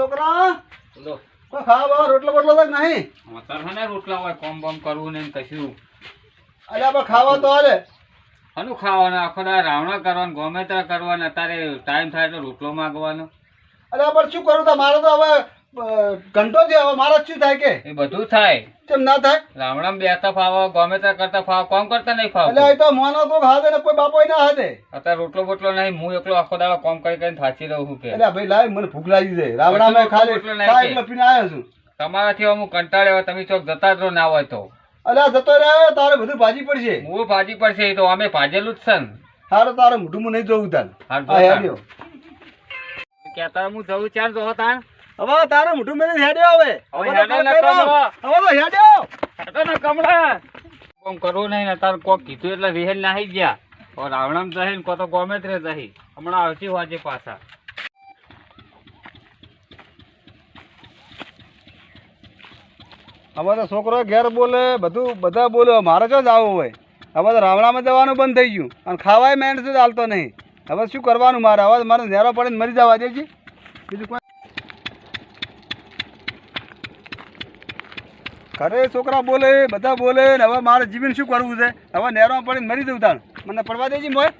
આ છોકરા? લો કોઈ ખાવા બાવા રોટલો બોટલો તો નહીં. અત્યારે છે ને રોટલા હોય કોમ બોમ કરવું ને કશું. અરે આપણે ખાવા તો હાલે. આનું ખાવાના? આખો રાવણા કરવાનું ગમે ત્યાં કરવાના તારે ટાઈમ થાય તો રોટલો માગવાનો. અરે પણ શું કરું તો મારે તો હવે ઘંટો છે હવે મારા શું થાય કે? એ બધું થાય. કેમ ના થાય? રાવણામાં બેતા ફાવો ગમે ત્યાં કરતા ફાવો કોમ કરતા નહીં ફાવ એટલે તો મોનો કોક હાથે ને કોઈ બાપો ના હાથે. અત્યારે રોટલો બોટલો નહીં હું એકલો આખો દાડો કોમ કરી કરીને થાચી રહું છું કે. એટલે ભાઈ લાય મને ભૂખ લાગી છે. રાવણામાં ખાલી દે. પીને આવ્યો છું. તમારાથી હું કંટાળ્યો તમે ચોક જતા જ ના હોય તો. અલ્યા જતો રહ્યો તારે બધું ભાજી પડશે. હું ભાજી પડશે એ તો અમે ભાજેલું જ છે ને. હારો તારે મોઢું નહીં જોવું તાર. હાર હા જવું ચાર જો તાણ હવે તારે મોઢું મેં હેડ્યો હવે. હવે તો ને કર્યો. હવે. હેડ્યો. હેડો ને કમળા. કોમ કરવું નહીં ને તાર કોક કીધું એટલે વિહેલ નાહી ગયા. ઓ રાવણમ જહી ને કો તો ગમે જહી હમણાં આવતી વાજે પાછા. હવે તો છોકરો ઘેર બોલે બધું બધા બોલે મારે જો જ આવવું હોય? હવે તો રાવણામાં જવાનું બંધ થઈ ગયું. અને ખાવાય મેં ચાલતો નહીં. હવે શું કરવાનું મારે? હવે મારે નેરો પડીને મરી જવા દેજી. બીજું કોઈ ઘરે છોકરા બોલે, બધા બોલે ને હવે મારે જીવન શું કરવું છે? હવે નેરામાં પડીને મરી જવું તાણ મને પડવા દેજી મોય.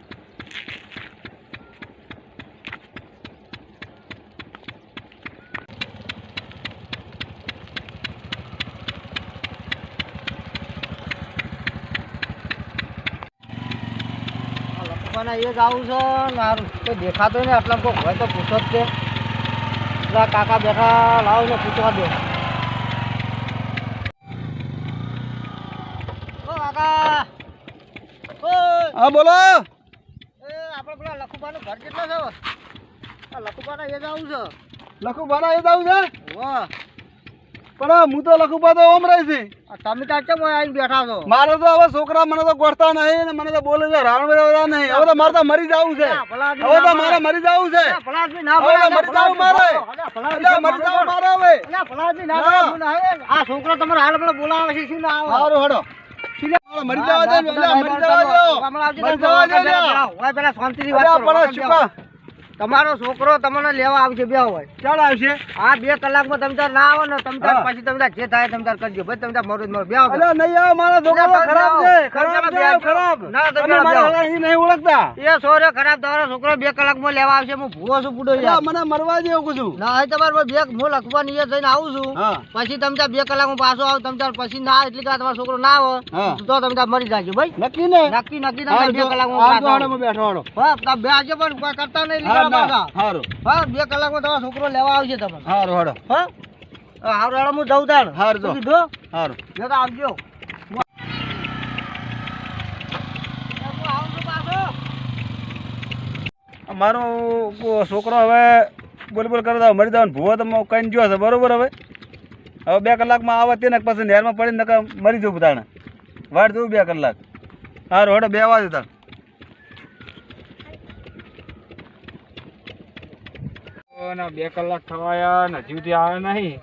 લખવાના એ આવું છે ને કોઈ દેખાતો નહીં, આટલા કોઈ હોય તો પૂછો જ તે. કાકા બેઠા, લાવો ને પૂછવા દે ઓ કાકા ઓય હા બોલો. એ આપણે પેલા લખુબાનું ઘર કેટલા છે? આ લખુબાના એ જ આવું છે. લખુભાના એ જ આવું છે? વાહ. પણ હું તો લખુભા તો ઓમ રહી છે. તમે ત્યાં કેમ આવીને બેઠા છો? મારે તો હવે છોકરા મને તો ગોઠતા નહીં ને મને તો બોલે છે રાવણ બધા નહીં. હવે તો મારે તો મરી જવું છે. હવે તો મારે મારે. જવું છે. તો મરી જવું મારે. મરી જવું મારે હવે. આ છોકરો તમારે હાલ બોલાવે છે શું ના આવે? સારું હેડો હવે મરી જવા દે મરી જવા દો મરી જવા દે. પેલા શાંતિથી વાત કરો. તમારો છોકરો તમને લેવા આવશે બે હોય. ચાલ આવશે. આ બે કલાકમાં તમે તાર ના આવો ને તમે તાર પછી તમે તાર જે થાય તમે તાર કરજો. ભાઈ તમે તાર મરો બે આવો. અરે નહીં આવો મારા છોકરા ખરાબ છે. ખરાબ તમે છે ખરાબ. ના, તમે તમે મારા હારા નહીં ઓળખતા. એ સોરે ખરાબ તમારો છોકરો બે કલાકમાં લેવા આવશે હું ભૂવો છું પૂડો યાર. મને મરવા દે એવું છું ના તમારે બે હું લખવાની એ થઈને આવું છું. પછી તમે બે કલાકમાં પાછો આવો તમે તાર પછી ના એટલે કે તમારો છોકરો ના આવે હા. તો તમે તાર મરી જાજો ભાઈ. નક્કી ને? નક્કી નક્કી બે કલાકમાં. હું બેઠો. હા બે આજે પણ કરતા નહીં ના, હારું. હા બે કલાકમાં તમારો છોકરો લેવા આવશે તમે હારું હાડો હા? હારું હારું હું જઉં તાણ હારું, જો. કીધું? હારું. જો તો આવજો. મારો છોકરો હવે બોલ બોલ કરે તો મરી જવાનું. ભૂવો તો કઈ ગયો છે બરોબર હવે? હવે બે કલાકમાં આવે તેને પછી નહેરમાં પડીને નકા મરી જવું તાણે વાટ જોવું બે કલાક. હારું હડો બે વાગે તાણ ના બે કલાક થવાયા ને હજુ સુધી આવે નહીં.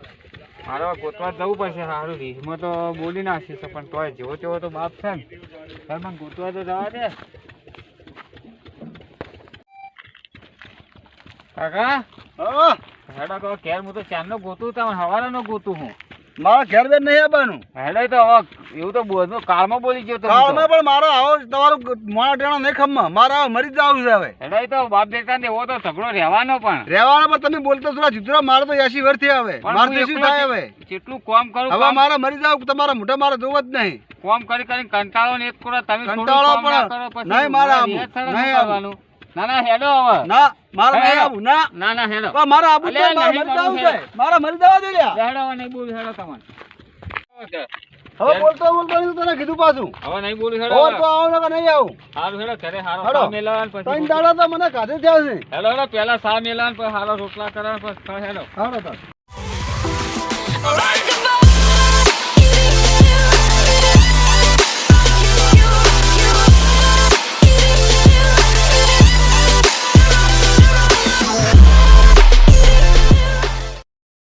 મારે ગોતવા જવું પડશે સારું. રીસમાં તો બોલી નાખીશ પણ તોય જેવો તેવો તો બાપ છે ને. મને ગોતવા તો જવા દે. કાકા? હેડા કહો ઘેર હું તો ચારનો ગોતું તમે હવારનો ગોતું હું. મારા ઘેર બેન નહીં આવવાનું. હેડો તો એવું તો બોલ કાળમાં બોલી ગયો તો કાળમાં પણ મારો આવો તમારું મોણા ટેણો નહીં ખમમાં. મારે આવો મરી જ આવું છે હવે. હેડો તો બાપ દેતા ને એવો તો ઝઘડો રહેવાનો પણ. રહેવાનો પણ તમે બોલતો થોડા જુદરા મારે તો એસી વર્ષ થયા હવે. મારે શું થાય હવે? જેટલું કોમ કરું હવે મારે મરી જાવ તમારા મોટા મારા જોવો જ નહીં. કોમ કરી કરી કંટાળો ને એક કરો તમે કંટાળો પણ નહીં મારે આવું. નહીં શું આવું. કરવાનું? ના ના હેડો હવે. ના મારે નહીં આવું ના. ના ના હેડો. પણ મારે આબુ જ અલ્યા, નહીં, મારે નહીં મરી જવું છે? મારે મરી જવા દે લ્યા. હેડો નહીં બોલું હેડો તમને. હવે બોલતો બોલતો નહીં તને કીધું પાછું. હવે નહીં બોલું હેડો ઓર તો. આવું ને નહીં આવું. હારું હેડો ઘરે હારો સા મેલાવા પછી ત્રણ દાડા તો મને કાઢે થયા છે હેડો સા મેલા ને પછી હારો રોટલા કરવા પછી હેડો. તો.